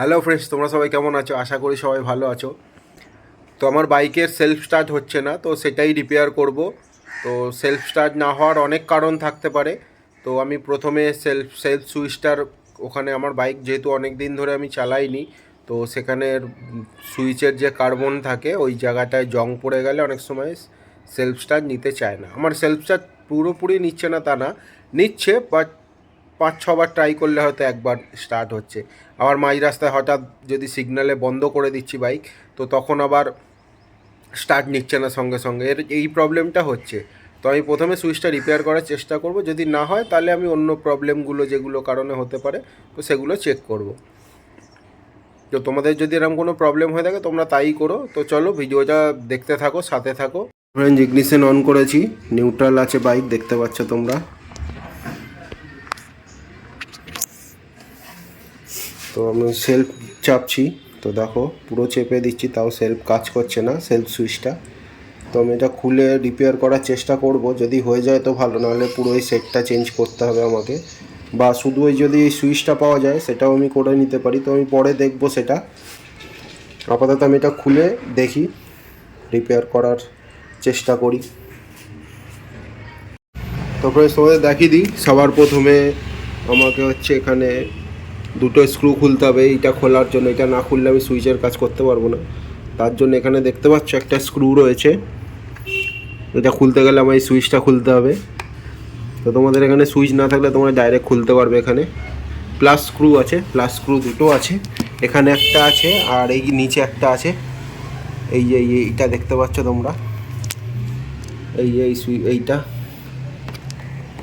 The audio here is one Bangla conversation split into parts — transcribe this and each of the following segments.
হ্যালো ফ্রেন্ডস তোমরা সবাই কেমন আছো? আশা করি সবাই ভালো আছো। তো আমার বাইকের সেলফ স্টার্ট হচ্ছে না, তো সেটাই রিপেয়ার করব। তো সেলফ স্টার্ট না হওয়ার অনেক কারণ থাকতে পারে। তো আমি প্রথমে সেলফ সেলফ সুইচটার ওখানে আমার বাইক যেহেতু অনেক দিন ধরে আমি চালাইনি, তো সেখানের সুইচের যে কার্বন থাকে, ওই জায়গাটায় জং পড়ে গেলে অনেক সময় সেলফ স্টার্ট নিতে চায় না। আমার সেলফ স্টার্ট পুরোপুরি নিচ্ছে না তা না, নিচ্ছে বাট পাঁচ, ছবার ট্রাই করলে হয়তো একবার স্টার্ট হচ্ছে। আবার মাঝ রাস্তায় হঠাৎ যদি সিগনালে বন্ধ করে দিচ্ছি বাইক তো তখন আবার স্টার্ট নিচ্ছে না সঙ্গে সঙ্গে। এর, এই প্রবলেমটা হচ্ছে। তো আমি প্রথমে সুইচটা রিপেয়ার করার চেষ্টা করব। যদি না হয়, তাহলে আমি অন্য প্রবলেমগুলো যেগুলো কারণে হতে পারে, তো সেগুলো চেক করব। তো তোমাদের যদি এরকম কোনো প্রবলেম হয়ে থাকে, তোমরা তাই করো। তো চলো ভিডিওটা দেখতে থাকো, সাথে থাকো। ফ্রেন্ড ইগনিশন অন করেছি। নিউট্রাল আছে বাইক দেখতে পাচ্ছ তোমরা। তো আমি সেলফ চাপছি। তো দেখো, পুরো চেপে দিচ্ছি, তাও সেলফ কাজ করছে না সেলফ সুইচটা তো আমি এটা খুলে রিপেয়ার করার চেষ্টা করব। যদি হয়ে যায় তো ভালো, নাহলে পুরো এই সেটটা চেঞ্জ করতে হবে আমাকে। বা শুধু ওই যদি এই সুইচটা পাওয়া যায়, সেটাও আমি করে নিতে পারি। তো আমি পরে দেখব সেটা। আপাতত আমি এটা খুলে দেখি রিপেয়ার করার চেষ্টা করি। তারপরে তোমাদের দেখিয়ে দিই। সবার প্রথমে আমাকে হচ্ছে এখানে দুটো স্ক্রু খুলতে হবে, এইটা খোলার জন্য এটা না খুললে আমি সুইচের কাজ করতে পারব না। তার জন্য এখানে দেখতে পাচ্ছ একটা স্ক্রু রয়েছে। এটা খুলতে গেলে আমার এই সুইচটা খুলতে হবে। তো তোমাদের এখানে সুইচ না থাকলে তোমরা ডাইরেক্ট খুলতে পারবে এখানে। প্লাস স্ক্রু আছে প্লাস স্ক্রু দুটো আছে। এখানে একটা আছে আর এই নিচে একটা আছে। এই যে, এই- এইটা দেখতে পাচ্ছ তোমরা। এই যে, এই সুই, এইটা।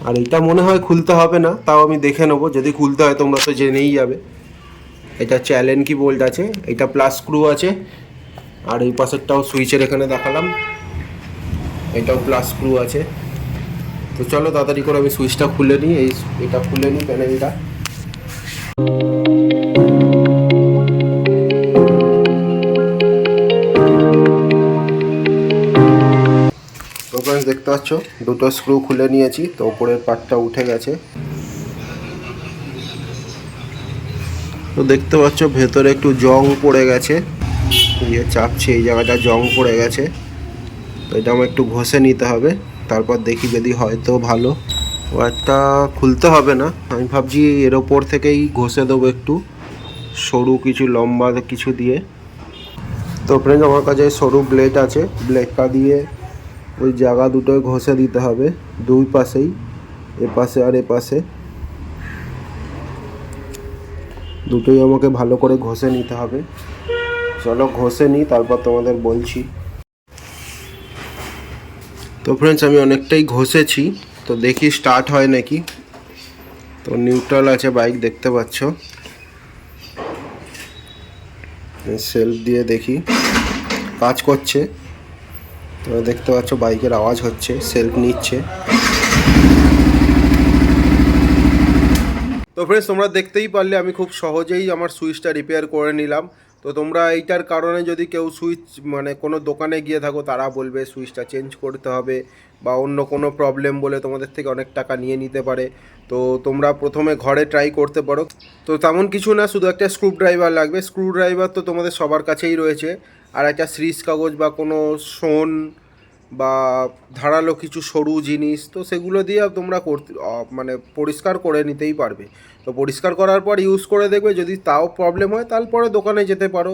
আর এটা মনে হয় খুলতে হবে না, তাও আমি দেখে নেব, যদি খুলতে হয় তোমরা তো জেনেই যাবে। এটা চ্যালেন কি বোল্ট আছে, এটা প্লাস স্ক্রু আছে, আর এই পাশেরটাও সুইচের এখানে দেখালাম, এটাও প্লাস স্ক্রু আছে। তো চলো তাড়াতাড়ি করে আমি সুইচটা খুলে নিই, এই এটা খুলে নিই প্যানেলটা। দেখতে পাচ্ছ। দুটো স্ক্রু খুলে নিয়েছি, তো ওপরের পার্টটা উঠে গেছে। তো দেখতে পাচ্ছ, ভেতরে একটু জং পড়ে গেছে। ইয়ে চাপছে এই জায়গাটা, জং পড়ে গেছে। তো এটা আমার একটু ঘষে নিতে হবে, তারপর দেখি যদি হয় তো ভালো। ওয়ারটা খুলতে হবে না, আমি ভাবছি এর ওপর থেকেই ঘষে দেবো একটু, সরু কিছু, লম্বা কিছু দিয়ে। তো ফ্রেন্ড আমার কাছে সরু ব্লেড আছে ব্লেডটা দিয়ে ওই জায়গা দুটোয় ঘষে দিতে হবে, দুই পাশেই, এ পাশে আর এ পাশে। দুটোই আমাকে ভালো করে ঘষে নিতে হবে। চলো ঘষে নিই, তারপর তোমাদের বলছি। তো ফ্রেন্ডস আমি অনেকটাই ঘষেছি, তো দেখি স্টার্ট হয় নাকি। তো নিউট্রাল আছে বাইক দেখতে পাচ্ছ। সেলফ দিয়ে দেখি। কাজ করছে। দেখতে পাচ্ছ বাইকের আওয়াজ হচ্ছে সেলফ নিচ্ছে। তো ফ্রেন্ডস তোমরা দেখতেই পারলে আমি খুব সহজেই আমার সুইচটা রিপেয়ার করে নিলাম। তো তোমরা এইটার কারণে যদি কেউ সুইচ মানে কোনো দোকানে গিয়ে থাকো, তারা বলবে সুইচটা চেঞ্জ করতে হবে বা অন্য কোনো প্রবলেম বলে তোমাদের থেকে অনেক টাকা নিয়ে নিতে পারে। তো তোমরা প্রথমে ঘরে ট্রাই করতে পারো। তো তেমন কিছু না, শুধু একটা স্ক্রুড্রাইভার লাগবে। স্ক্রু ড্রাইভার তো তোমাদের সবার কাছেই রয়েছে। আর একটা সিরিজ কাগজ বা কোনো শোন বা ধারালো কিছু সরু জিনিস, তো সেগুলো দিয়ে তোমরা করতে মানে পরিষ্কার করে নিতেই পারবে। তো পরিষ্কার করার পর ইউজ করে দেখবে যদি তাও প্রবলেম হয় তারপরে দোকানে যেতে পারো।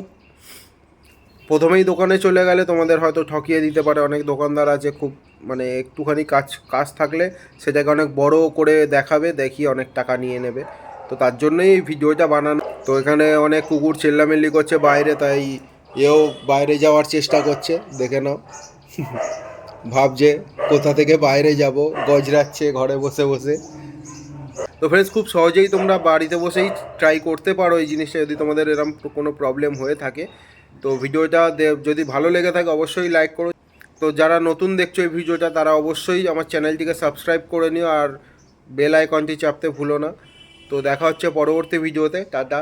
প্রথমেই দোকানে চলে গেলে তোমাদের হয়তো ঠকিয়ে দিতে পারে। অনেক দোকানদার আছে খুব মানে একটুখানি কাজ কাজ থাকলে সেটাকে অনেক বড় করে দেখাবে, দেখি অনেক টাকা নিয়ে নেবে। তো তার জন্যই এই ভিডিওটা বানানো। তো এখানে অনেক কুকুর চেল্লামেল্লি করছে বাইরে, তাই এও বাইরে যাওয়ার চেষ্টা করছে, দেখে নাও। ভাবছে কোথা থেকে বাইরে যাব, গজরাচ্ছে ঘরে বসে বসে। তো ফ্রেন্ডস খুব সহজেই তোমরা বাড়িতে বসেই ট্রাই করতে পারো এই জিনিসটা যদি তোমাদের এরকম কোনো প্রবলেম হয়ে থাকে। তো ভিডিওটা যদি ভালো লেগে থাকে অবশ্যই লাইক করো। তো যারা নতুন দেখছ এই ভিডিওটা, তারা অবশ্যই আমার চ্যানেলটিকে সাবস্ক্রাইব করে নিও আর বেল আইকনটি চাপতে ভুলো না। তো দেখা হচ্ছে পরবর্তী ভিডিওতে, টাটা।